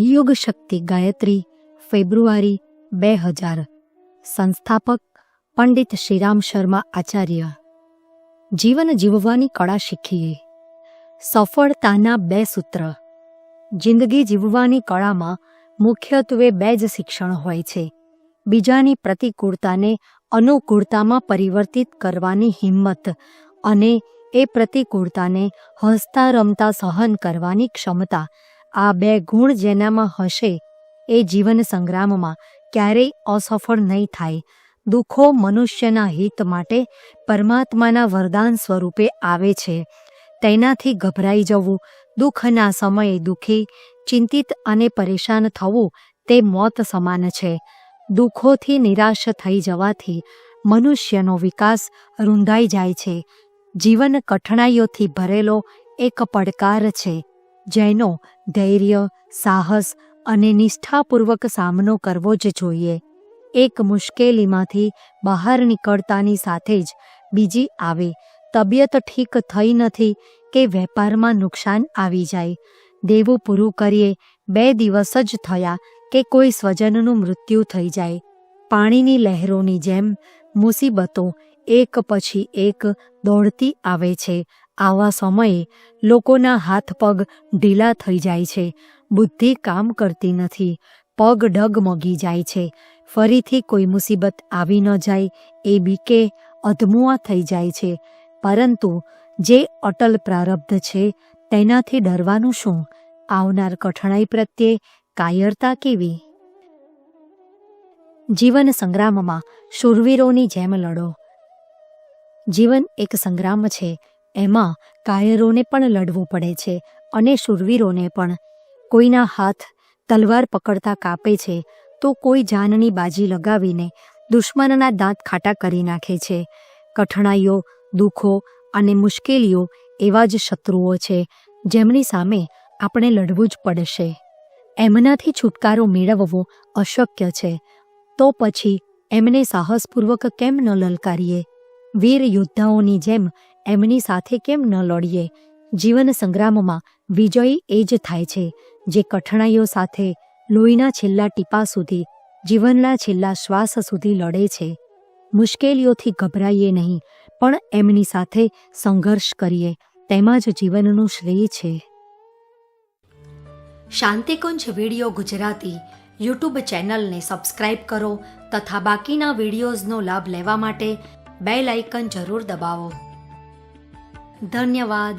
યોગ શક્તિ ગાયત્રી, ફેબ્રુઆરી બે હજાર. સંસ્થાપક પંડિત શ્રીરામ શર્મા આચાર્ય. જીવન જીવવાની કળા શીખીએ. સફળતાના બે સૂત્ર. જિંદગી જીવવાની કળામાં મુખ્યત્વે બે જ શિક્ષણ હોય છે. બીજાની પ્રતિકૂળતાને અનુકૂળતામાં પરિવર્તિત કરવાની હિંમત અને એ પ્રતિકૂળતાને હસતા રમતા સહન કરવાની ક્ષમતા આ બે ગુણ જેનામાં હશે એ જીવન સંગ્રામમાં ક્યારેય અસફળ નહીં થાય. દુઃખો મનુષ્યના હિત માટે પરમાત્માના વરદાન સ્વરૂપે આવે છે. તેનાથી ગભરાઈ જવું, દુઃખના સમયે દુઃખી, ચિંતિત અને પરેશાન થવું તે મોત સમાન છે. દુઃખોથી નિરાશ થઈ જવાથી મનુષ્યનો વિકાસ રૂંધાઈ જાય છે. જીવન કઠણાઈઓથી ભરેલો એક પડકાર છે. જેનો ધૈર્ય, સાહસ અને નિષ્ઠાપૂર્વક સામનો કરવો જ જોઈએ. એક મુશ્કેલીમાંથી બહાર નીકળતાની સાથે જ બીજી આવે. તબિયત ઠીક થઈ નથી કે વેપારમાં નુકસાન આવી જાય. દેવું પૂરું કરીએ, બે દિવસ જ થયા કે કોઈ સ્વજનનું મૃત્યુ થઈ જાય. પાણીની લહેરોની જેમ મુસીબતો એક પછી એક દોડતી આવે છે. આવા સમયે લોકોના હાથ પગ ઢીલા થઈ જાય છે, બુદ્ધિ કામ કરતી નથી, પગ ડગમગી જાય છે, ફરીથી કોઈ મુસીબત આવી ન જાય એ બીકે અધમુઆ થઈ જાય છે. પરંતુ જે અટલ પ્રારબ્ધ છે તેનાથી ડરવાનું શું? આવનાર કઠણાઈ પ્રત્યે કાયરતા કેવી? જીવન સંગ્રામમાં શૂરવીરોની જેમ લડો. જીવન એક સંગ્રામ છે એમાં કાયરોને પણ લડવું પડે છે અને શૂરવીરોને પણ. કોઈના હાથ તલવાર પકડતા કાપે છે તો કોઈ જાનની બાજી લગાવીને દુશ્મનના દાંત ખાટા કરી નાખે છે. કઠણાઈઓ, દુઃખો અને મુશ્કેલીઓ એવા જ શત્રુઓ છે જેમની સામે આપણે લડવું જ પડશે. એમનાથી છુટકારો મેળવવો અશક્ય છે. તો પછી એમને સાહસપૂર્વક કેમ ન લલકારીએ? વીર યોદ્ધાઓની જેમ એમની સાથે કેમ ન લડીએ? જીવન સંગ્રામમાં વિજયી એ જ થાય છે, જે કઠણાઈઓ સાથે લોહીના છેલ્લા ટીપા સુધી, જીવનના છેલ્લા શ્વાસ સુધી લડે છે. મુશ્કેલીઓથી ગભરાઈએ નહીં, પણ એમની સાથે સંઘર્ષ કરીએ, તેમાં જ જીવનનું શ્રેય છે. શાંતિકુંજ વીડિયો ગુજરાતી યુટ્યુબ ચેનલને સબસ્ક્રાઇબ કરો તથા બાકીના વિડીયોઝનો લાભ લેવા માટે બેલ આઇકન જરૂર દબાવો. ધન્યવાદ.